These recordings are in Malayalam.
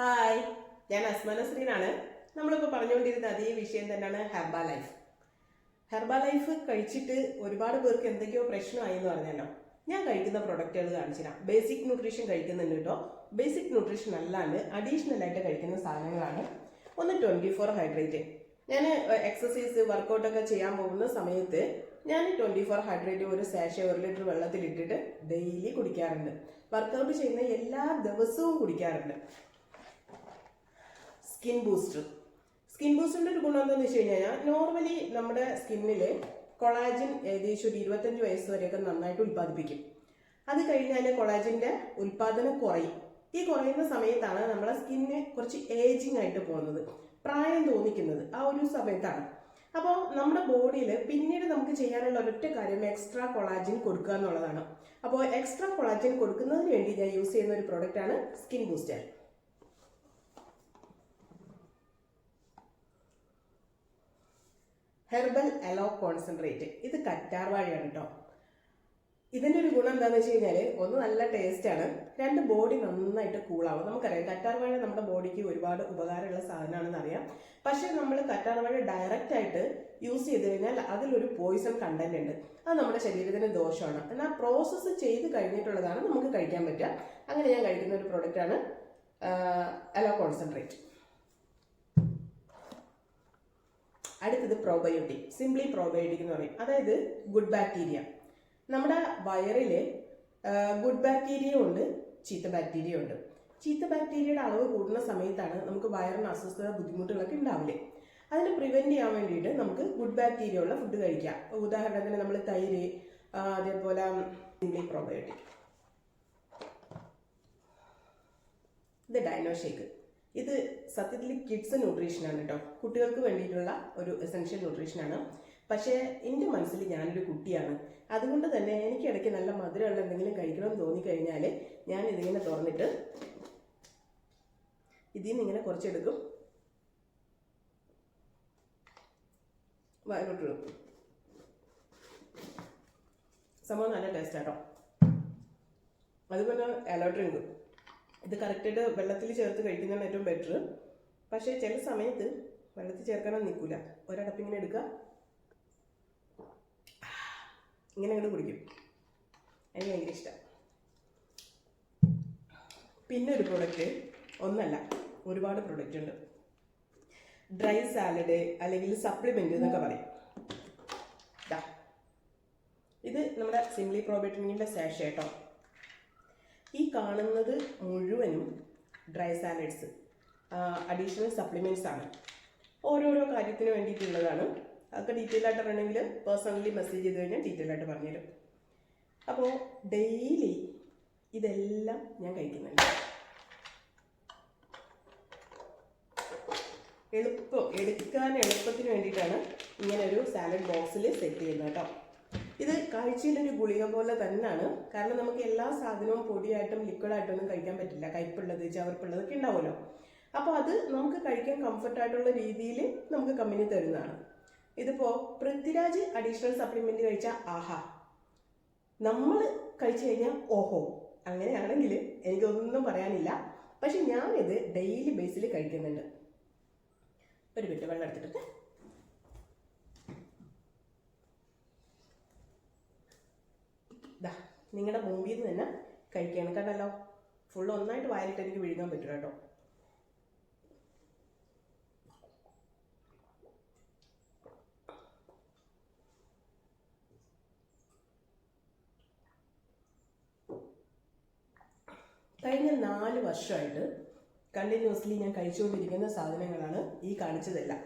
ഹായ് ഞാൻ അസ്മാന ശ്രീനാണ്. നമ്മളിപ്പോൾ പറഞ്ഞുകൊണ്ടിരുന്ന അതേ വിഷയം തന്നെയാണ് ഹെർബ ലൈഫ് ഹെർബ ലൈഫ് കഴിച്ചിട്ട് ഒരുപാട് പേർക്ക് എന്തൊക്കെയോ പ്രശ്നമായി എന്ന് പറഞ്ഞല്ലോ. ഞാൻ കഴിക്കുന്ന പ്രൊഡക്റ്റുകൾ കാണിച്ചു തരാം. ബേസിക് ന്യൂട്രീഷൻ കഴിക്കുന്നുണ്ട് കേട്ടോ. ബേസിക് ന്യൂട്രീഷൻ അല്ലാണ്ട് അഡീഷണൽ ആയിട്ട് കഴിക്കുന്ന സാധനങ്ങളാണ്. ഒന്ന് ട്വന്റി ഫോർ ഹൈഡ്രേറ്റ് ഞാൻ എക്സസൈസ് വർക്കൗട്ടൊക്കെ ചെയ്യാൻ പോകുന്ന സമയത്ത് ഞാൻ ട്വന്റി ഫോർ ഹൈഡ്രേറ്റ് ഒരു സാഷ ഒരു ലിറ്റർ വെള്ളത്തിലിട്ടിട്ട് ഡെയിലി കുടിക്കാറുണ്ട്. വർക്കൗട്ട് ചെയ്യുന്ന എല്ലാ ദിവസവും കുടിക്കാറുണ്ട്. സ്കിൻ ബൂസ്റ്റർ സ്കിൻ ബൂസ്റ്ററിന്റെ ഒരു ഗുണം എന്താണെന്ന് വെച്ച് കഴിഞ്ഞാൽ നോർമലി നമ്മുടെ സ്കിന്നിൽ കൊളാജിൻ ഏകദേശം ഒരു ഇരുപത്തഞ്ച് വയസ്സ് വരെയൊക്കെ നന്നായിട്ട് ഉൽപ്പാദിപ്പിക്കും. അത് കഴിഞ്ഞാൽ കൊളാജിന്റെ ഉൽപാദനം കുറയും. ഈ കുറയുന്ന സമയത്താണ് നമ്മളെ സ്കിന്ന് കുറച്ച് ഏജിങ് ആയിട്ട് പോകുന്നത് പ്രായം തോന്നിക്കുന്നത് ആ ഒരു സമയത്താണ്. അപ്പോൾ നമ്മുടെ ബോഡിയിൽ പിന്നീട് നമുക്ക് ചെയ്യാനുള്ള ഒരൊറ്റ കാര്യം എക്സ്ട്രാ കൊളാജിൻ കൊടുക്കുക എന്നുള്ളതാണ്. അപ്പോൾ എക്സ്ട്രാ കൊളാജിൻ കൊടുക്കുന്നതിന് വേണ്ടി ഞാൻ യൂസ് ചെയ്യുന്ന ഒരു പ്രോഡക്റ്റാണ് skin booster herbal aloe concentrate. ഇത് കറ്റാർവാഴയാണ് കേട്ടോ ഇതിന്റെ ഒരു ഗുണം എന്താണെന്ന് വെച്ച് കഴിഞ്ഞാൽ ഒന്ന് നല്ല ടേസ്റ്റ് ആണ്. രണ്ട് ബോഡി നന്നായിട്ട് കൂളാവും നമുക്കറിയാം കറ്റാർവാഴ നമ്മുടെ ബോഡിക്ക് ഒരുപാട് ഉപകാരമുള്ള സാധനമാണെന്ന് അറിയാം. പക്ഷേ നമ്മൾ കറ്റാർവാഴ ഡയറക്റ്റ് ആയിട്ട് യൂസ് ചെയ്ത് കഴിഞ്ഞാൽ അതിലൊരു പോയിസൺ കണ്ടന്റ് ഉണ്ട്. അത് നമ്മുടെ ശരീരത്തിന് ദോഷമാണ്. എന്നാൽ പ്രോസസ്സ് ചെയ്ത് കഴിഞ്ഞിട്ടുള്ളതാണ് നമുക്ക് കഴിക്കാൻ പറ്റുക. അങ്ങനെ ഞാൻ കഴിക്കുന്ന ഒരു പ്രോഡക്റ്റാണ് അലോ കോൺസെൻട്രേറ്റ്. അടുത്തത് പ്രോബയോട്ടിക് സിംപ്ലി പ്രോബയോട്ടിക് എന്ന് പറയും. അതായത് ഗുഡ് ബാക്ടീരിയ നമ്മുടെ വയറിൽ ഗുഡ് ബാക്ടീരിയ ഉണ്ട് ചീത്ത ബാക്ടീരിയ ഉണ്ട്. ചീത്ത ബാക്ടീരിയയുടെ അളവ് കൂടുന്ന സമയത്താണ് നമുക്ക് വയറിന് അസ്വസ്ഥത ബുദ്ധിമുട്ടുകളൊക്കെ ഉണ്ടാവില്ലേ അതിന് പ്രിവെന്റ് ചെയ്യാൻ വേണ്ടിയിട്ട് നമുക്ക് ഗുഡ് ബാക്ടീരിയ ഉള്ള ഫുഡ് കഴിക്കാം. ഉദാഹരണത്തിന് നമ്മൾ തൈര് അതേപോലെ സിംപ്ലി പ്രോബയോട്ടിക് ഇത് ഡൈനോ ഷേക്ക് ഇത് സത്യത്തിൽ കിഡ്സ് ന്യൂട്രീഷനാണ് കേട്ടോ കുട്ടികൾക്ക് വേണ്ടിയിട്ടുള്ള ഒരു എസെൻഷ്യൽ ന്യൂട്രീഷനാണ് പക്ഷേ എന്റെ മനസ്സിൽ ഞാനൊരു കുട്ടിയാണ്. അതുകൊണ്ട് തന്നെ എനിക്ക് ഇടയ്ക്ക് നല്ല മധുരമുള്ള എന്തെങ്കിലും കഴിക്കണം കഴിക്കണമെന്ന് തോന്നിക്കഴിഞ്ഞാൽ ഞാൻ ഇതിങ്ങനെ തുറന്നിട്ട് ഇതിൽ നിന്ന് ഇങ്ങനെ കുറച്ചെടുക്കും. വയറോട്ടിടും സംഭവം നല്ല ടേസ്റ്റ് ആട്ടോ അതുപോലെ അലോ ഡ്രിങ്ക് ഇത് കറക്റ്റായിട്ട് വെള്ളത്തിൽ ചേർത്ത് കഴിക്കുന്നതാണ് ഏറ്റവും ബെറ്റർ പക്ഷേ ചില സമയത്ത് വെള്ളത്തിൽ ചേർക്കാനൊന്നും നിൽക്കില്ല ഒരടപ്പ് ഇങ്ങനെ എടുക്കുക. ഇങ്ങനെ അങ്ങോട്ട് കുടിക്കും. എനിക്ക് ഭയങ്കര ഇഷ്ടം. പിന്നെ ഒരു പ്രൊഡക്റ്റ് ഒന്നല്ല ഒരുപാട് പ്രൊഡക്റ്റ് ഉണ്ട്. ഡ്രൈ സാലഡ് അല്ലെങ്കിൽ സപ്ലിമെന്റ് എന്നൊക്കെ പറയും. ഇത് നമ്മുടെ സിംലി പ്രോബയോട്ടിക്കിന്റെ സാഷ കേട്ടോ ഈ കാണുന്നത് മുഴുവനും ഡ്രൈ സാലഡ്സ് അഡീഷണൽ സപ്ലിമെന്റ്സ് ആണ്. ഓരോരോ കാര്യത്തിന് വേണ്ടിയിട്ടുള്ളതാണ്. അതൊക്കെ ഡീറ്റെയിൽ ആയിട്ട് അറിയണമെങ്കിൽ പേഴ്സണലി മെസ്സേജ് ചെയ്ത് കഴിഞ്ഞാൽ ഡീറ്റെയിൽ ആയിട്ട് പറഞ്ഞുതരും. അപ്പോൾ ഡെയിലി ഇതെല്ലാം ഞാൻ കഴിക്കുന്നുണ്ട്. എളുപ്പം എടുക്കാൻ എളുപ്പത്തിന് വേണ്ടിയിട്ടാണ് ഇങ്ങനെ ഒരു സാലഡ് ബോക്സിൽ സെറ്റ് ചെയ്യുന്നത് കേട്ടോ. ഇത് കാഴ്ചയിലൊരു ഗുളിക പോലെ തന്നെയാണ്. കാരണം നമുക്ക് എല്ലാ സാധനവും പൊടിയായിട്ടും ലിക്വിഡായിട്ടൊന്നും കഴിക്കാൻ പറ്റില്ല. കയ്പുള്ളത് ചവർപ്പുള്ളത് ഒക്കെ ഉണ്ടാവുമല്ലോ. അപ്പോൾ അത് നമുക്ക് കഴിക്കാൻ കംഫർട്ടായിട്ടുള്ള രീതിയിൽ നമുക്ക് കമ്പനി തരുന്നതാണ്. ഇതിപ്പോൾ പൃഥ്വിരാജ് അഡീഷണൽ സപ്ലിമെന്റ് കഴിച്ച ആഹാ. നമ്മൾ കഴിച്ചു കഴിഞ്ഞാൽ ഓഹോ. അങ്ങനെയാണെങ്കിൽ എനിക്കൊന്നും പറയാനില്ല. പക്ഷെ ഞാനിത് ഡെയിലി ബേസിൽ കഴിക്കുന്നുണ്ട്. ഒരു മിനിറ്റ് വെള്ളം എടുത്തിട്ട് നിങ്ങളുടെ മുമ്പിൽ നിന്ന് തന്നെ കഴിക്കുകയാണ് കണ്ടല്ലോ ഫുൾ ഒന്നായിട്ട് വായിലിട്ട് എനിക്ക് വിഴുങ്ങാൻ പറ്റും കേട്ടോ. കഴിഞ്ഞ നാല് വർഷമായിട്ട് കണ്ടിന്യൂസ്ലി ഞാൻ കഴിച്ചുകൊണ്ടിരിക്കുന്ന സാധനങ്ങളാണ് ഈ കാണിച്ചതെല്ലാം.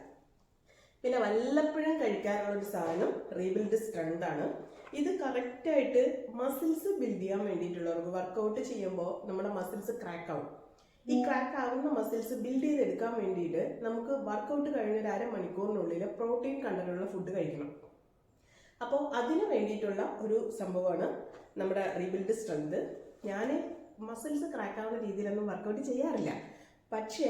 പിന്നെ വല്ലപ്പോഴും കഴിക്കാറുള്ള ഒരു സാധനം റീബിൽഡ് സ്ട്രെങ്ത് ആണ്. ഇത് കറക്റ്റായിട്ട് മസിൽസ് ബിൽഡ് ചെയ്യാൻ വേണ്ടിയിട്ടുള്ളവർക്ക് വർക്കൗട്ട് ചെയ്യുമ്പോൾ നമ്മുടെ മസിൽസ് ക്രാക്ക് ആവും. ഈ ക്രാക്ക് ആവുന്ന മസിൽസ് ബിൽഡ് ചെയ്തെടുക്കാൻ വേണ്ടിയിട്ട് നമുക്ക് വർക്കൗട്ട് കഴിഞ്ഞ ഒരു അരമണിക്കൂറിനുള്ളിൽ പ്രോട്ടീൻ കണ്ടന്റുള്ള ഫുഡ് കഴിക്കണം. അപ്പോൾ അതിന് വേണ്ടിയിട്ടുള്ള ഒരു സംഭവമാണ് നമ്മുടെ റീബിൽഡ് സ്ട്രെങ്ത് ഞാൻ മസിൽസ് ക്രാക്ക് ആവുന്ന രീതിയിലൊന്നും വർക്കൗട്ട് ചെയ്യാറില്ല. പക്ഷേ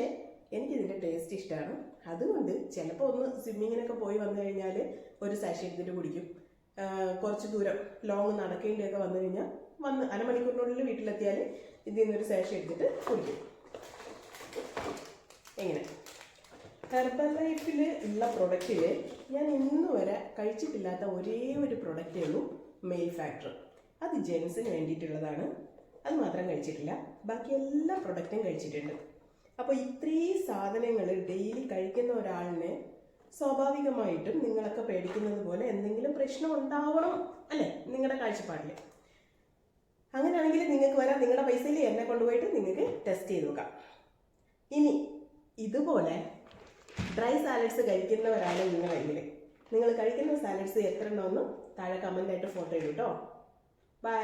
എനിക്കിതിന്റെ ടേസ്റ്റ് ഇഷ്ടമാണ് അതുകൊണ്ട് ചിലപ്പോൾ ഒന്ന് സ്വിമ്മിങ്ങിനൊക്കെ പോയി വന്നു കഴിഞ്ഞാൽ ഒരു സാഷി എടുത്തിട്ട് കുടിക്കും. കുറച്ച് ദൂരം ലോങ് നടക്കേണ്ടിയൊക്കെ വന്നു കഴിഞ്ഞാൽ വന്ന് അരമണിക്കൂറിനുള്ളിൽ വീട്ടിലെത്തിയാൽ ഇതിൽ നിന്നൊരു സാഷി എടുത്തിട്ട് കുടിക്കും. എങ്ങനെ ഹെർബൽ ലൈഫിൽ ഉള്ള പ്രൊഡക്റ്റിൽ ഞാൻ ഇന്ന് വരെ കഴിച്ചിട്ടില്ലാത്ത ഒരേ ഒരു പ്രൊഡക്റ്റേ ഉള്ളൂ മെയിൽ ഫാക്ടർ അത് ജെൻസിന് വേണ്ടിയിട്ടുള്ളതാണ്. അത് മാത്രം കഴിച്ചിട്ടില്ല. ബാക്കി എല്ലാ പ്രൊഡക്റ്റും കഴിച്ചിട്ടുണ്ട്. അപ്പോൾ ഇത്രയും സാധനങ്ങൾ ഡെയിലി കഴിക്കുന്ന ഒരാളിനെ സ്വാഭാവികമായിട്ടും നിങ്ങളൊക്കെ പേടിക്കുന്നത് പോലെ എന്തെങ്കിലും പ്രശ്നം ഉണ്ടാവണം അല്ലേ? നിങ്ങളുടെ കാഴ്ചപ്പാടിൽ അങ്ങനെയാണെങ്കിൽ നിങ്ങൾക്ക് വരാം. നിങ്ങളുടെ പൈസയിൽ എന്നെ കൊണ്ടുപോയിട്ട് നിങ്ങൾക്ക് ടെസ്റ്റ് ചെയ്ത് നോക്കാം. ഇനി ഇതുപോലെ ഡ്രൈ സാലഡ്സ് കഴിക്കുന്നവരാണ് നിങ്ങളെങ്കിൽ നിങ്ങൾ കഴിക്കുന്ന സാലഡ്സ് എത്ര ഉണ്ടോ താഴെ കമന്റായിട്ട് ഫോട്ടോ ഇടും കേട്ടോ ബൈ